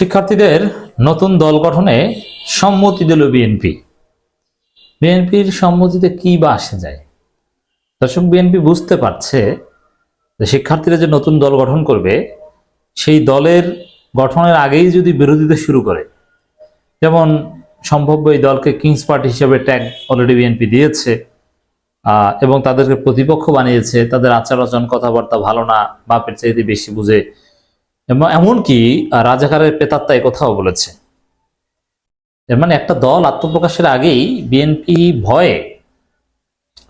শিক্ষার্থীদের নতুন দল গঠনে সম্মতি দিল বিএনপি। বিএনপির সম্মতিতে কি বা আসে যায়? দর্শক, বিএনপি বুঝতে পারছে যে শিক্ষার্থীরা যে নতুন দল গঠন করবে, সেই দলের গঠনের আগেই যদি বিরোধিতা শুরু করে, যেমন সম্ভাব্য এই দলকে কিংস পার্টি হিসেবে ট্যাগ অলরেডি বিএনপি দিয়েছে এবং তাদেরকে প্রতিপক্ষ বানিয়েছে, তাদের আচার আচরণ কথাবার্তা ভালো না, বাপের চাইতে বেশি বুঝে এবং এমনকি রাজাকারের পেতাত্তায় কোথাও বলেছে। এর মানে একটা দল আত্মপ্রকাশের আগেই বিএনপি ভয়ে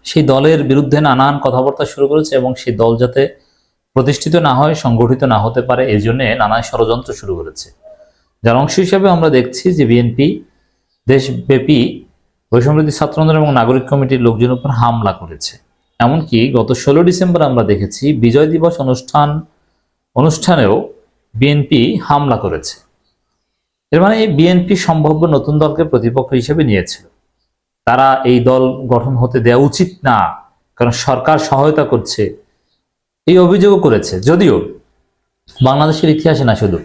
সেই দলের বিরুদ্ধে নানান কথাবার্তা শুরু করেছে এবং সেই দল যাতে প্রতিষ্ঠিত না হয়, সংগঠিত না হতে পারে এই জন্যে নানান ষড়যন্ত্র শুরু করেছে। যার অংশ হিসাবে আমরা দেখছি যে বিএনপি দেশব্যাপী বৈষম্যবিরোধী ছাত্র এবং নাগরিক কমিটির লোকজনের উপর হামলা করেছে। এমনকি গত ষোলো ডিসেম্বর আমরা দেখেছি বিজয় দিবস অনুষ্ঠান অনুষ্ঠানেও বিএনপি হামলা করেছে। এর মানে বিএনপি সম্ভাব্য নতুন দলকে প্রতিপক্ষ হিসেবে নিয়েছিল। তারা এই দল গঠন হতে দেওয়া উচিত না, কারণ সরকার সহায়তা করছে, এই অভিযোগও করেছে। যদিও বাংলাদেশের ইতিহাসে না শুধু,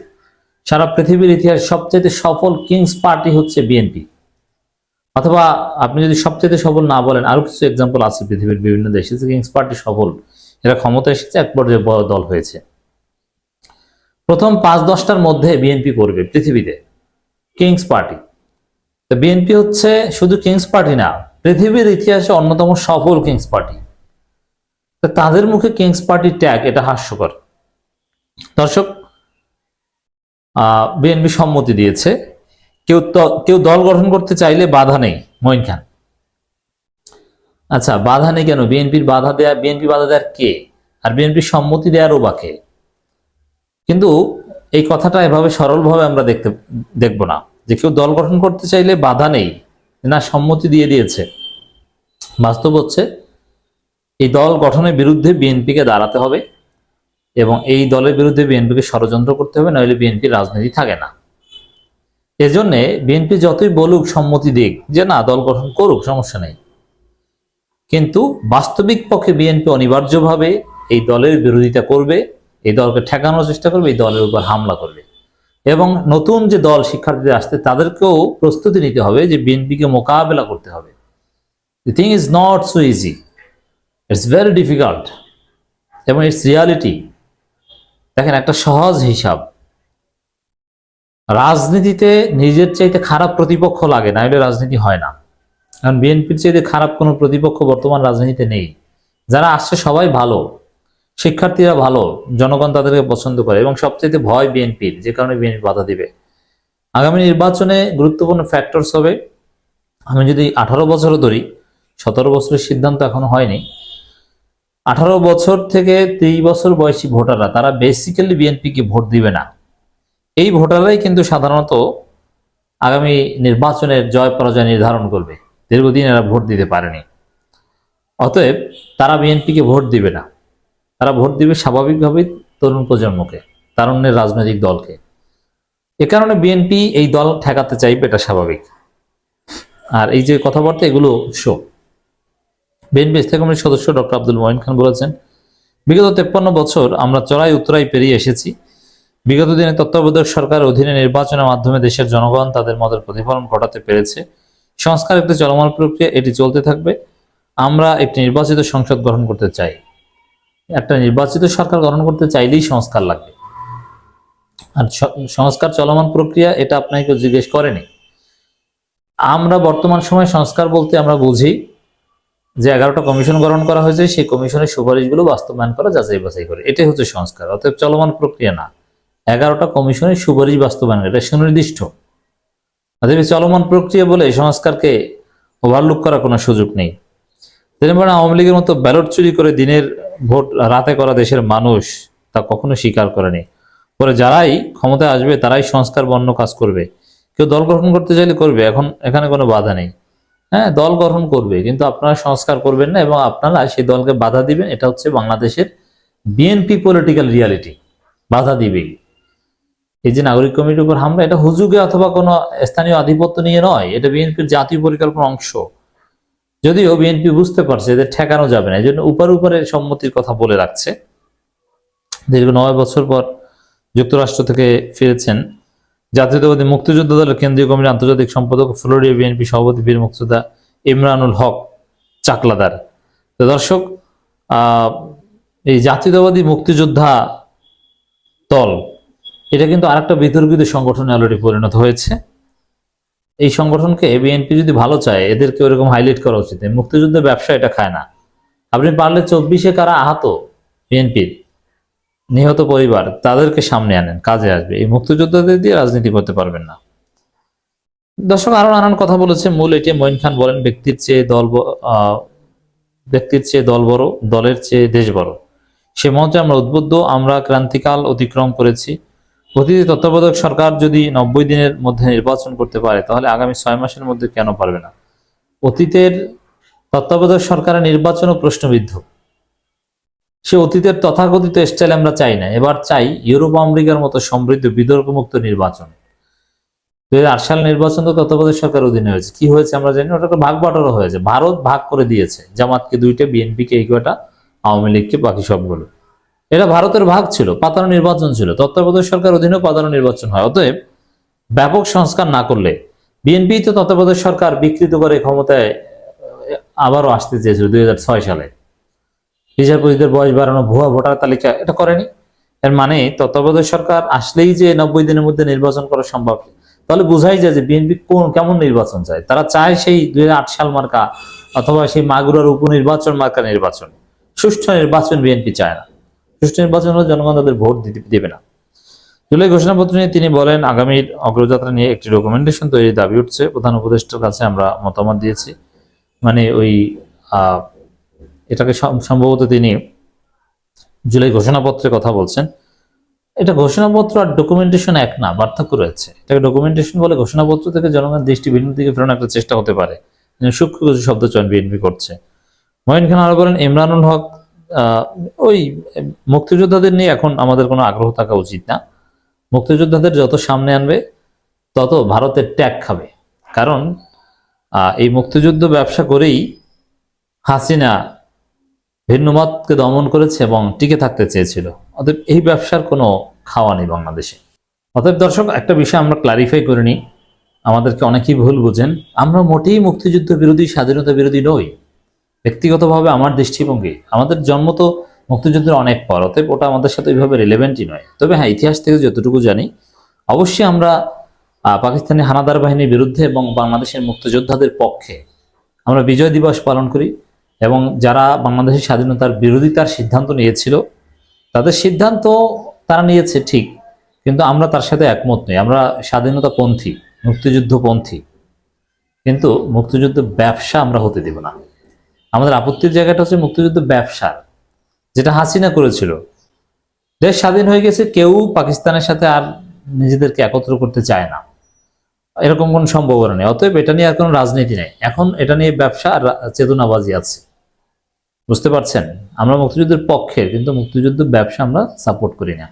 সারা পৃথিবীর ইতিহাস সবচেয়ে সফল কিংস পার্টি হচ্ছে বিএনপি। অথবা আপনি যদি সবচেয়ে সফল না বলেন আরও কিছু এক্সাম্পল আছে পৃথিবীর বিভিন্ন দেশে কিংস পার্টি সফল, এরা ক্ষমতা এসেছে, এক পর্যায়ে বড় দল হয়েছে। প্রথম পাঁচ দশটার মধ্যে বিএনপি করবে পৃথিবীতে। কিংস পার্টি তো বিএনপি হচ্ছে শুধু কিংস পার্টি না, পৃথিবীর ইতিহাসে অন্যতম সফল কিংস পার্টি তাদের মুখে কিংস পার্টি ট্যাগ এটা হাস্যকর। দর্শক বিএনপি সম্মতি দিয়েছে। কেউ কেউ দল গঠন করতে চাইলে বাধা নেই, মঈন খান। আচ্ছা বাধা নেই কেন? বিএনপির বাধা দেয়া বিএনপি বাধা দেয়ার কে? আর বিএনপির সম্মতি দেওয়ারও বা কে? কিন্তু এই কথাটা এভাবে সরলভাবে আমরা দেখতে, দেখব না। যে কেউ দল গঠন করতে চাইলে বাধা নেই, না সম্মতি দিয়ে দিয়েছে। বাস্তব হচ্ছে, এই দল গঠনের বিরুদ্ধে বিএনপিকে দাঁড়াতে হবে এবং এই দলের বিরুদ্ধে বিএনপিকে ষড়যন্ত্র করতে হবে নইলে বিএনপির রাজনীতি থাকে না। এজন্যে বিএনপি যতই বলুক, সম্মতি দিক, যে না, দল গঠন করুক, সমস্যা নেই। কিন্তু বাস্তবিক পক্ষে বিএনপি অনিবার্যভাবে এই দলের বিরোধিতা করবে এই দলকে ঠেকানোর চেষ্টা করবে, এই দলের উপর হামলা করবে। এবং নতুন যে দল শিক্ষার্থীদের আসতে তাদেরকেও প্রস্তুতি নিতে হবে যে বিএনপিকে মোকাবেলা করতে হবে। The thing is not so easy it's very difficult এবং ইটস রিয়ালিটি দেখেন, একটা সহজ হিসাব। রাজনীতিতে নিজের চাইতে খারাপ প্রতিপক্ষ লাগে, না হলে রাজনীতি হয় না। কারণ বিএনপির চাইতে খারাপ কোনো প্রতিপক্ষ বর্তমান রাজনীতিতে নেই। যারা আসছে সবাই ভালো। শিক্ষার্থীরা ভালো, জনগণ তাদেরকে পছন্দ করে এবং সবচেয়ে ভয় বিএনপির, যে কারণে বিএনপি বাধা দিবে। আগামী নির্বাচনে গুরুত্বপূর্ণ ফ্যাক্টরস হবে, আমি যদি আঠারো বছরও ধরি, সতেরো বছরের সিদ্ধান্ত এখনও হয়নি, আঠারো বছর থেকে তেইশ বছর বয়সী ভোটাররা, তারা বেসিক্যালি বিএনপিকে ভোট দিবে না। এই ভোটাররাই কিন্তু সাধারণত আগামী নির্বাচনের জয় পরাজয় নির্ধারণ করবে, দীর্ঘদিন এরা ভোট দিতে পারেনি। অতএব তারা বিএনপিকে ভোট দিবে না। তারা ভোট দিবে স্বাভাবিকভাবেই তরুণ প্রজন্মকে, তারুণ্যের রাজনৈতিক দলকে। এ কারণে বিএনপি এই দল ঠেকাতে চাইবে, এটা স্বাভাবিক। আর এই যে কথাবার্তা, এগুলো শো বিএনপি স্থায়ী কমিটির সদস্য ডক্টর আব্দুল মঈন খান বলেছেন, বিগত তেপ্পান্ন বছর আমরা চড়াই উত্তরাই পেরিয়ে এসেছি। বিগত দিনে তত্ত্বাবধায়ক সরকারের অধীনে নির্বাচনের মাধ্যমে দেশের জনগণ তাদের মতের প্রতিফলন ঘটাতে পেরেছে। সংস্কার একটি চলমান প্রক্রিয়া, এটি চলতে থাকবে। আমরা একটি নির্বাচিত সংসদ গঠন করতে চাই। একটা নির্বাচিত সরকার গঠন করতে চাইলেই সংস্কার লাগবে। আর সংস্কার চলমান প্রক্রিয়া এটা আপনাকে জিজ্ঞেস করেনি। আমরা বর্তমান সময় সংস্কার বলতে আমরা বুঝি যে এগারোটা কমিশন গঠন করা হয়েছে, সেই কমিশনের সুপারিশগুলো বাস্তবায়ন করা, যাচাই বাছাই করে। এটাই হচ্ছে সংস্কার। অতএব চলমান প্রক্রিয়া না। এগারোটা কমিশনের সুপারিশ বাস্তবায়ন এটা সুনির্দিষ্ট। এই চলমান প্রক্রিয়া বলে সংস্কারকে ওভারলুক করার কোনো সুযোগ নেই। তেমন আওয়ামী লীগের মতো ব্যালট চুরি করে দিনের ভোট, রাতে করা দেশের মানুষ তা কখনো স্বীকার করেনি। পরে যারাই ক্ষমতায় আসবে, তারাই সংস্কার বন্য কাজ করবে। কেউ দল গঠন করতে চাইলে করবে, এখন এখানে কোনো বাধা নেই। হ্যাঁ দল গঠন করবে, কিন্তু আপনারা সংস্কার করবেন না এবং আপনারা সেই দলকে বাধা দিবেন, এটা হচ্ছে বাংলাদেশের বিএনপি পলিটিক্যাল রিয়ালিটি বাধা দিবেই। এই যে নাগরিক কমিটির উপর হামলা, এটা হুজুগে অথবা কোনো স্থানীয় আধিপত্য নিয়ে নয়, এটা বিএনপির জাতীয় পরিকল্পনার অংশ। যদিও বিএনপি বুঝতে পারছে এদের ঠেকানো যাবে না এই জন্য উপর উপরে সম্মতির কথা বলে রাখছে। দীর্ঘ নয় বছর পর যুক্তরাষ্ট্র থেকে ফিরেছেন জাতীয়তাবাদী মুক্তিযোদ্ধা দলের কেন্দ্রীয় কমিটির আন্তর্জাতিক সম্পাদক ফ্লোরিয়া বিএনপি সভাপতি বীর মুক্তিযোদ্ধা ইমরানুল হক চাকলাদার। তো দর্শক এই জাতীয়তাবাদী মুক্তিযোদ্ধা দল, এটা কিন্তু আরেকটা বিতর্কিত সংগঠনে অলরেডি পরিণত হয়েছে। এই সংগঠনকে বিএনপি যদি ভালো চায়, এদেরকে ওরকম হাইলাইট করা উচিত। মুক্তিযুদ্ধের ব্যবসা এটা খায় না। আপনি পারলে চব্বিশে কারা আহত বিএনপির নিহত পরিবার, তাদেরকে সামনে আনেন, কাজে আসবে। এই মুক্তিযোদ্ধাদের দিয়ে রাজনীতি করতে পারবেন না। দর্শক, আরও নানান কথা বলেছে। মূল এটি মঈন খান বলেন, ব্যক্তির চেয়ে দল ব্যক্তির চেয়ে দল বড়, দলের চেয়ে দেশ বড়। সে মঞ্চে আমরা উদ্বুদ্ধ, আমরা ক্রান্তিকাল অতিক্রম করেছি। অতীতে তত্ত্বাবধায়ক সরকার যদি নব্বই দিনের মধ্যে নির্বাচন করতে পারে, তাহলে আগামী ছয় মাসের মধ্যে কেন পারবে না? অতীতের তত্ত্বাবধায়ক সরকারের নির্বাচনও প্রশ্নবিদ্ধ। সে অতীতের তথাকথিত স্টাইল আমরা চাই না। এবার চাই ইউরোপ আমেরিকার মতো সমৃদ্ধ বিতর্কমুক্ত নির্বাচন। দুই হাজার আট সাল নির্বাচন তো তত্ত্বাবধায়ক সরকার অধীনে হয়েছে। কি হয়েছে আমরা জানি ওটা একটা ভাগ বাটোয়ারা হয়েছে। ভারত ভাগ করে দিয়েছে। জামাতকে দুইটা, বিএনপিকে এই কয়টা, আওয়ামী লীগকে বাকি সবগুলো। এটা ভারতের ভাগ ছিল, পাতানো নির্বাচন ছিল। তত্ত্বাবধায়ক সরকার অধীনেও পাতানো নির্বাচন হয়। অতএব ব্যাপক সংস্কার না করলে বিএনপি তো তত্ত্বাবধায়ক সরকার বিকৃত করে ক্ষমতায় আবারও আসতে চেয়েছিল দুই হাজার ছয় সালে। বিচারপতিদের বয়স বাড়ানো ভুয়া ভোটার তালিকা এটা করেনি। এর মানে তত্ত্বাবধায়ক সরকার আসলেই যে নব্বই দিনের মধ্যে নির্বাচন করা সম্ভব, তাহলে বোঝাই যায় যে বিএনপি কোন, কেমন নির্বাচন চায়। তারা চায় সেই দুই হাজার আট সাল মার্কা অথবা সেই মাগুরার উপনির্বাচন মার্কা নির্বাচন। সুষ্ঠু নির্বাচন বিএনপি চায় না। সুষ্ঠু নির্বাচন হলে জনগণ তাদের ভোট দেবে না। জুলাই ঘোষণাপত্র নিয়ে তিনি বলেন আগামীর অগ্রযাত্রা নিয়ে একটি ডকুমেন্টেশন তৈরির দাবি উঠছে। প্রধান উপদেষ্টার কাছে আমরা মতামত দিয়েছি। মানে ওই এটাকে সম্ভবত তিনি জুলাই ঘোষণাপত্রের কথা বলছেন। এটা ঘোষণাপত্র আর ডকুমেন্টেশন এক না, পার্থক্য রয়েছে। এটাকে ডকুমেন্টেশন বলে ঘোষণাপত্র থেকে জনগণ দৃষ্টি ভিন্ন দিকে ফেরানোর একটা চেষ্টা হতে পারে। সূক্ষ্ম কিছু শব্দ চয়ন বিএনপি করছে। মহিন খান আরও বলেন, ইমরানুল হক ওই মুক্তিযোদ্ধাদের নিয়ে এখন আমাদের কোনো আগ্রহ থাকা উচিত না। মুক্তিযোদ্ধাদের যত সামনে আনবে, তত ভারতের ট্যাগ খাবে। কারণ এই মুক্তিযুদ্ধ ব্যবসা করেই হাসিনা ভিন্নমতকে দমন করেছে এবং টিকে থাকতে চেয়েছিল। অতএব এই ব্যবসার কোনো খাওয়া নেই বাংলাদেশে। অতএব দর্শক, একটা বিষয় আমরা ক্লারিফাই করে নিই। আমাদেরকে অনেকেই ভুল বুঝেন। আমরা মোটেই মুক্তিযুদ্ধ বিরোধী, স্বাধীনতা বিরোধী নই। ব্যক্তিগতভাবে আমার দৃষ্টিভঙ্গি, আমাদের জন্ম তো মুক্তিযুদ্ধের অনেক পর, অতএব ওটা আমাদের সাথে ওইভাবে রিলেভেন্টই নয়। তবে হ্যাঁ ইতিহাস থেকে যতটুকু জানি, অবশ্যই আমরা পাকিস্তানি হানাদার বাহিনীর বিরুদ্ধে এবং বাংলাদেশের মুক্তিযোদ্ধাদের পক্ষে আমরা বিজয় দিবস পালন করি এবং যারা বাংলাদেশের স্বাধীনতার বিরোধিতার সিদ্ধান্ত নিয়েছিল, তাদের সিদ্ধান্ত তারা নিয়েছে ঠিক, কিন্তু আমরা তার সাথে একমত নই। আমরা স্বাধীনতাপন্থী, মুক্তিযুদ্ধপন্থী, কিন্তু মুক্তিযুদ্ধ ব্যবসা আমরা হতে দেব না। আমাদের আপত্তির জায়গাটা হচ্ছে মুক্তিযুদ্ধ ব্যবসার যেটা হাসিনা করেছিল। দেশ স্বাধীন হয়ে গেছে, কেউ পাকিস্তানের সাথে আর নিজেদেরকে একত্র করতে চায় না। এরকম কোনো সম্ভাবনা নেই, অতএব এটা নিয়ে আর কোনো রাজনীতি নেই। এখন এটা নিয়ে ব্যবসা আর চেতনাবাজি আছে। বুঝতে পারছেন? আমরা মুক্তিযুদ্ধের পক্ষে কিন্তু মুক্তিযুদ্ধ ব্যবসা আমরা সাপোর্ট করি না।